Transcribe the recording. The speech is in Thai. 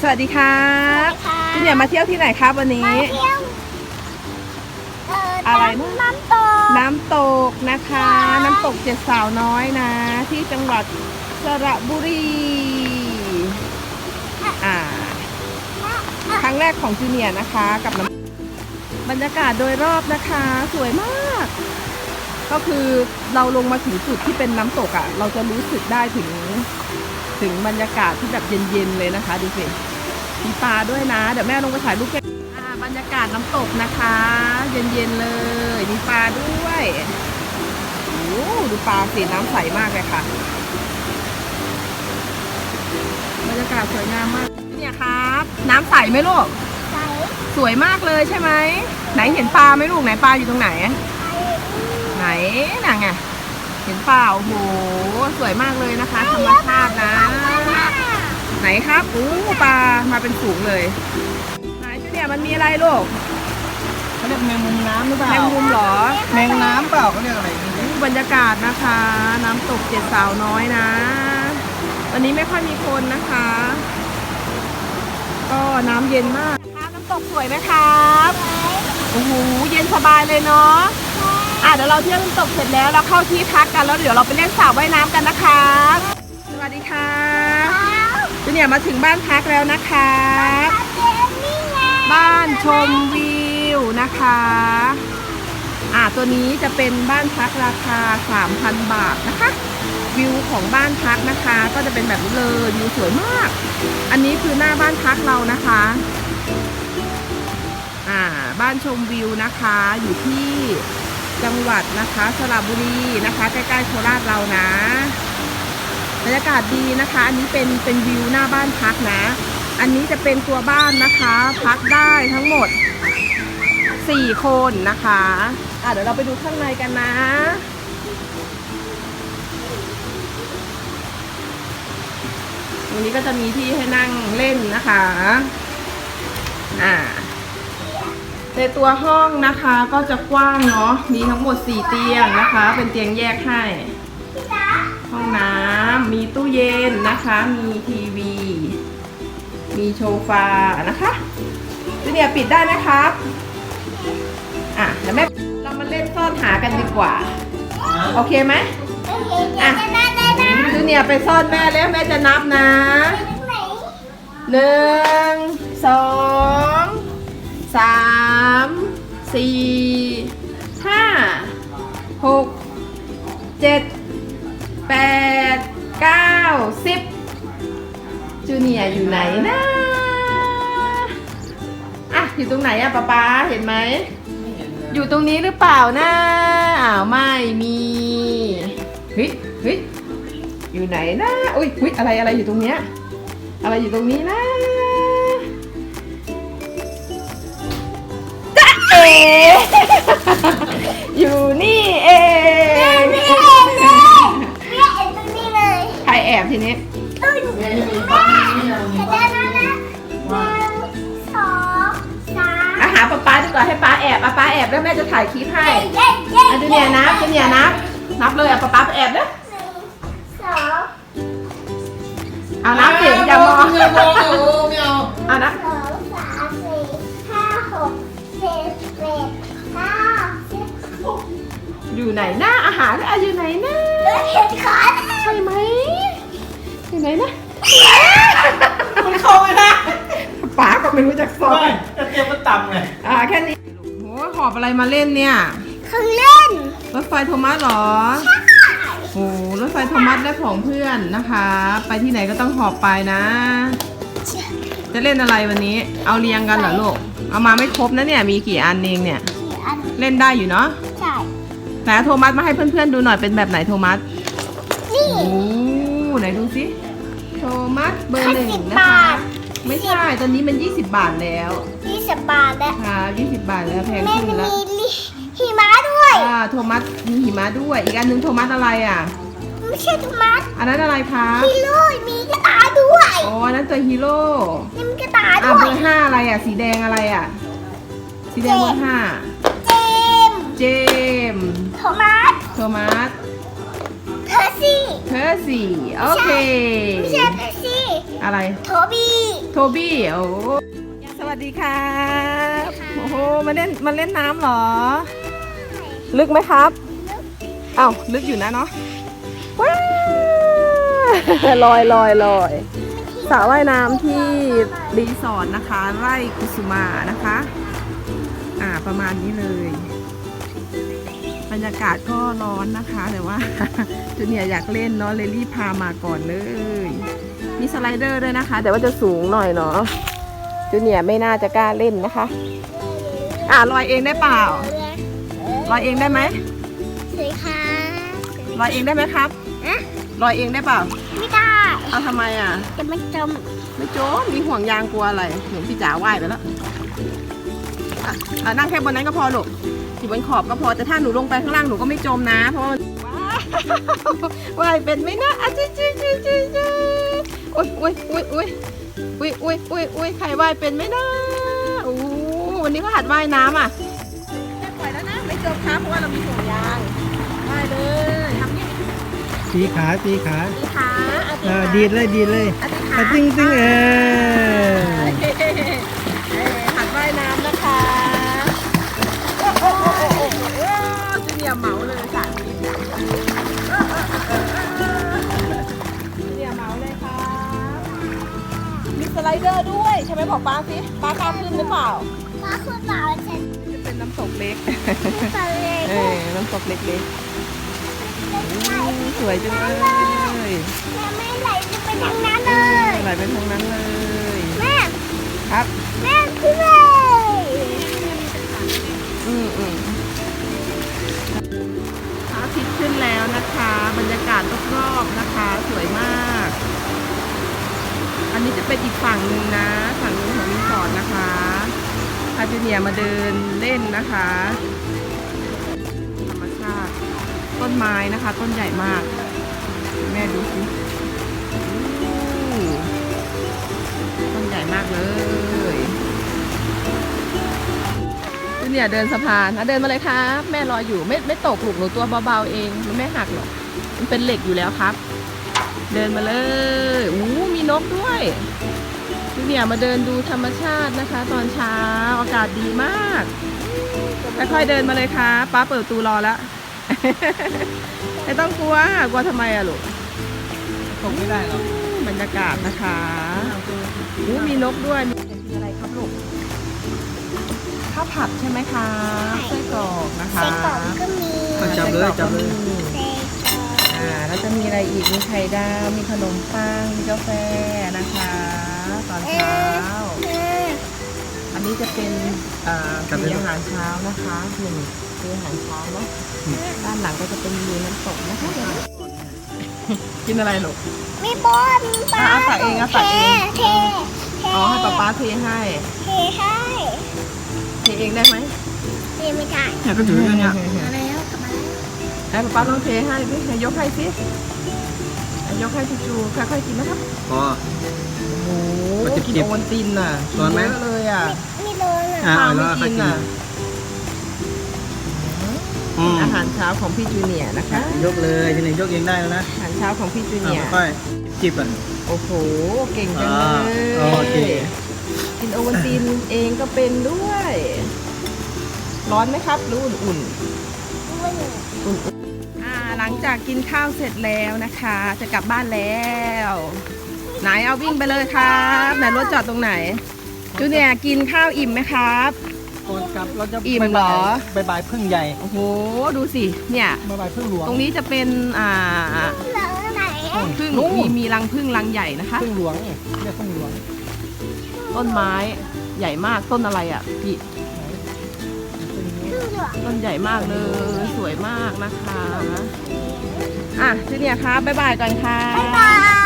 สวัสดีครับค่ะพี่เนี่ยมาเที่ยวที่ไหนครับวันนี้ มาเที่ยวเอ่ออะไรน้นะำน้ำตก น้ำตกนะคะ น้ำตกเจ็ดสาวน้อยนะ ที่จังหวัดสระบุรี อ่า ครั้งแรกของจูเนียร์นะคะ กับน้ำบรรยากาศโดยรอบนะคะ สวยมาก ก็คือเราลงมาถึงจุดที่เป็นน้ำตกอะ่ะ เราจะรู้สึกได้ถึง ถึงบรรยากาศที่แบบเย็นๆเลยนะคะ ดูสิมีปลาด้วยนะ เดี๋ยวแม่ลงไปถ่ายรูปแกอ่าบรรยากาศน้ำตกนะคะ เย็นๆเลย มีปลาด้วยโอ้ดูปลาสีน้ำใสมากเลยค่ะ บรรยากาศสวยงามมากเนี่ยครับ น้ำใสไหมลูกใสสวยมากเลยใช่ไหมไหนเห็นปลาไหมลูกไหนปลาอยู่ตรงไหนไหนน่ะไง เห็นเปล่าโอ้โห สวยมากเลยนะคะ ธรรมชาตินะ ไหนครับอู้ปลามาเป็นฝูงเลยไหนจูเนี่ยมันมีอะไรลูกเขาเรียกแมงมุมน้ำหรือเปล่าแมงมุมเหรอ แมงน้ำเปล่าเขาเรียกอะไรนี่อู้บรรยากาศนะคะ น้ำตกเจ็ดสาวน้อยนะ วันนี้ไม่ค่อยมีคนนะคะ ก็น้ำเย็นมากครับน้ำตกสวยไหมครับโอ้โหเย็นสบายเลยเนาะ อะเดี๋ยวเราเที่ยวน้ำตกเสร็จแล้วเราเข้าที่พักกันแล้วเดี๋ยวเราไปเล่นสระว่ายน้ำกันนะคะ สวัสดีค่ะจูเนี่ยมาถึงบ้านพักแล้วนะคะนี่ไงบ้านชมวิวนะคะ อะตัวนี้จะเป็นบ้านพักราคา 3,000 บาทนะคะ วิวของบ้านพักนะคะ ก็จะเป็นแบบนี้เลยวิวสวยมาก อันนี้คือหน้าบ้านพักเรานะคะอ่าบ้านชมวิวนะคะอยู่ที่ จังหวัดนะคะสระบุรีนะคะใกล้ๆโคราชเรานะบรรยากาศดีนะคะ อันนี้เป็นเป็นวิวหน้าบ้านพักนะ อันนี้จะเป็นตัวบ้านนะคะ พักได้ทั้งหมด 4 คนนะคะอะเดี๋ยวเราไปดูข้างในกันนะตรงนี้ก็จะมีที่ให้นั่งเล่นนะคะ อ่า ในตัวห้องนะคะก็จะกว้างเนาะ มีทั้งหมด 4 เตียงนะคะ เป็นเตียงแยกให้ ห้องน้ำมีตู้เย็นนะคะ มีทีวี มีโซฟานะคะจูเนียร์ปิดได้ไหมครับ อะเดี๋ยวแม่เรามาเล่นซ่อนหากันดีกว่า โอเคไหมอะจะได้ได้นะจูเนียร์ไปซ่อนแม่แล้วแม่จะนับนะไหนหนึ่งสอง สามสี่ห้าหกเจ็ดแปดเก้าสิบจูเนียอยู่ไหนนะอะอยู่ตรงไหนอะป๊าป๊าเห็นไหม อยู่ตรงนี้หรือเปล่านะอ้าวไม่มีเฮ้ยเฮ้ยอยู่ไหนนะอุ้ยเฮ้ยอะไรอะไรอยู่ตรงเนี้ยอะไรอยู่ตรงนี้นะ จ๊ะเออยู่นี่เองนี่เองเลยนี่เองตรงนี้เลยใครแอบทีนี้ตุ้ยแม่จะได้แล้วนะหนึ่งสองสามอาหาป๊าป๊าดีกว่าให้ป๊าแอบอะป๊าแอบแล้วแม่จะถ่ายคลิปให้เย้เย้อะจูเนียร์นับจูเนียร์นับนับเลยอะป๊าป๊าไปแอบนะสองเอานับสิอย่ามองอย่ามองโอ้ไม่เอาเอานับ อยู่ไหนนะอาหารอะอยู่ไหนนะเฮ้ยเห็นขาใช่ไหมอยู่ไหนนะมันเข้าไม่ได้ป๊าก็ไม่รู้จักซอไม่ยจะเตรียมมันต่ำไงอ่าแค่นี้โหหอบอะไรมาเล่นเนี่ยเครื่องเล่นรถไฟโทมัสเหรอโอ้รถไฟโทมัสได้ของเพื่อนนะคะ ไปที่ไหนก็ต้องหอบไปนะ จะเล่นอะไรวันนี้ เอาเรียงกันเหรอลูกเอามาไม่ครบนะเนี่ยมีกี่อันเองเนี่ยกี่อันเล่นได้อยู่เนาะใช่ไห นเอาโทมัสมาให้เพื่อนๆดูหน่อยเป็นแบบไหนโทมัสนี่โอ้ไหนดูสิโทมัสเบอร์หนึ่งสิบนะบาคะทไม่ใช่ตอนนี้มัน 20 บาทแล้วยี่สิบบาทแล้วค่ะ20 บาทแล้วแพงแม่ขึ้นจะแล้วมีลิหิมะด้วย อ่าโทมัสมีหิมะด้วย อีกอันหนึงโทมัสอะไรอะ ไม่ใช่ธรรมัสอันนั้นอะไรคะฮีโร่มีกระตายด้วยอ๋ออันนั้นตัวฮีโร่นี่มีกระตายอะด้วเบอยร์ห้าอะไรอะ สีแดงอะไรอะ สีแดงเบอร์ห้า เจมส์เจมส์โทมัสโทมัสเพอร์ซี่เพอร์ซี่โอเค ไม่ใช่เพอร์ซี่ อะไร โทบี้ โทโทบี้โอ้สวัสดีครับโอ้โหมาเล่นมาเล่นน้ำเหรอ ลึกไหมครับอ้าวลึกอยู่นะเนาะว้าวลอยลอยลอยสระว่ายน้ำที่รีสอร์ทนะคะ ไร่กุสุมานะคะ อ่าประมาณนี้เลยบ รรยากาศก็ร้อนนะคะ แต่ว่าจูเนียร์อยากเล่นเนาะเลยรีบพามาก่อนเลย มีสไลเดอร์ด้วยนะคะ แต่ว่าจะสูงหน่อยเนาะจูเนียร์ไม่น่าจะกล้าเล่นนะคะ อ่าลอยเองได้เปล่าลอยเองได้ไหมสีค่ะลอยเองได้ไหมครับลอยเองได้เปล่า ไม่ได้เอาทำไมอะ จะไม่จม ไม่โจม มีห่วงยางกลัวอะไรหนูพี่จ๋าว่ายไปแล้วอะอะนั่งแค่บนนั้นก็พอลูก อยู่บนขอบก็พอแต่ถ้าหนูลงไปข้างล่างหนูก็ไม่จมนะ เพราะว่ามันว้าวว่ายเป็นไหมนะอะจิ๊จิ๊จิ๊จิ๊จิ๊อุ้ยอุ้ยอุ้ยอุ้ยอุ้ยอุ้ยอุ้ยอุ้ยใครว่ายเป็นไหมนะโอ้โหวันนี้ก็หัดว่ายน้ำอะไม่ปล่อยแล้วนะไม่จมครับเพราะว่าเรามีห่วงยางว่ายเลยทำนี่ตีขาตีขาตีขาอะตีเออขาดีดเลยดีดเลยอะตีขาอะติ้งติ้งเออ บอกป้าสิป้ากล้าขึ้นหรือเปล่าก็คือเปล่าฉันจะเป็นน้ำตกเล็กไม่ไปเลยเออน้ำตกเล็กๆอู้สวยจังเลยแม่ไม่ไหลจะไปทางนั้นเลยไหลไปทางนั้นเลยแม่ครับแม่ขึ้นเเนี่ยมาเดินเล่นนะคะ ธรรมชาติ ต้นไม้นะคะ ต้นใหญ่มาก แม่ดูสิต้นใหญ่มากเลยจูเนี่ยเดินสะพานนะเดินมาเลยครับ แม่รออยู่ไม่ไม่ตกหลุกหนูตัวเบาๆเอง มันไม่หักหรอก มันเป็นเหล็กอยู่แล้วครับ เดินมาเลยอู้มีนกด้วย จูเนียร์มาเดินดูธรรมชาตินะคะ ตอนเช้าอากาศดีมากค่อยๆเดินมาเลยครับป้าเปิดประตูรอแล้วไม่ต้องกลัวกลัวทำไมอะลูกตกไม่ได้หรอกบรรยากาศนะคะอู้มีนกด้วยมีมีอะไรครับลูกข้าวผัดใช่ไหมคะไส้กรอกนะคะใส่กล่องก็มีเอาจับเลยจับเลยใส่กล่องอ่าแล้วจะมีอะไรอีกมีไข่ดาวมีขนมปังมีกาแฟนะคะ ตอนเช้าเอออันนี้จะเป็นอ่ามีอาหารเช้านะคะหนึ่งคืออาหารเช้าเนาะด้านหลังก็จะเป็นมีน้ำตกนะคะเดี๋ยวนะกินอะไรลูกมีบอลปลาอะเอาตักเองเอาตักเองเทเทอ๋อให้ป๊าป๊าเทให้เทให้เทเองได้ไหมเทไม่ได้เนี่ยก็ถือกันเนี่ยมาแล้วกลับมาแล้วให้ป๊าป๊าลองเทให้สิให้ยกให้สิให้ยกให้จูจูค่อยๆกินนะครับพอโอ้โหมันจะกินเก็บโอวัลตินน่ะกิร้อนไหมเยอะเลยอะไม่โดนอะอะข้าวเอาไม่แล้วค่อยกินกินอะอืมอาหารเช้าของพี่จูเนียร์นะคะ ยกเลยทีนี้ยกเองได้แล้วนะอาหารเช้าของพี่จูอะเนียร์ค่อยจิบอะโอ้โห เก่งจังอ่าเลยโอเค กินโอวัลตินเองก็เป็นด้วย ร้อนไหมครับหรืออุ่นๆอ้วนอ่าหลังจากกินข้าวเสร็จแล้วนะคะ จะกลับบ้านแล้ว ไหนเอาวิ่งไปเลยครับไหนรถจอดตรงไหนจูเนียร์กินข้าวอิ่มไหมครับก่อนกลับเราจะอิ่มเหรอ บายบายพึ่งใหญ่โอ้โหดูสิเนี่ยบายบายพึ่งหลวงตรงนี้จะเป็นอ่าเหลือไหนพึ่งนู่นมีมีรังพึ่งรังใหญ่นะคะ พึ่งหลวงเนี่ยเรียกพึ่งหลวงต้นไม้ใหญ่มากต้นอะไรอะพี่พึ่งนี้เหลือต้นใหญ่มากเลยสวยมากนะคะ อะจูเนียร์ครับบ๊ายบายก่อนค่ะ บ๊ายบาย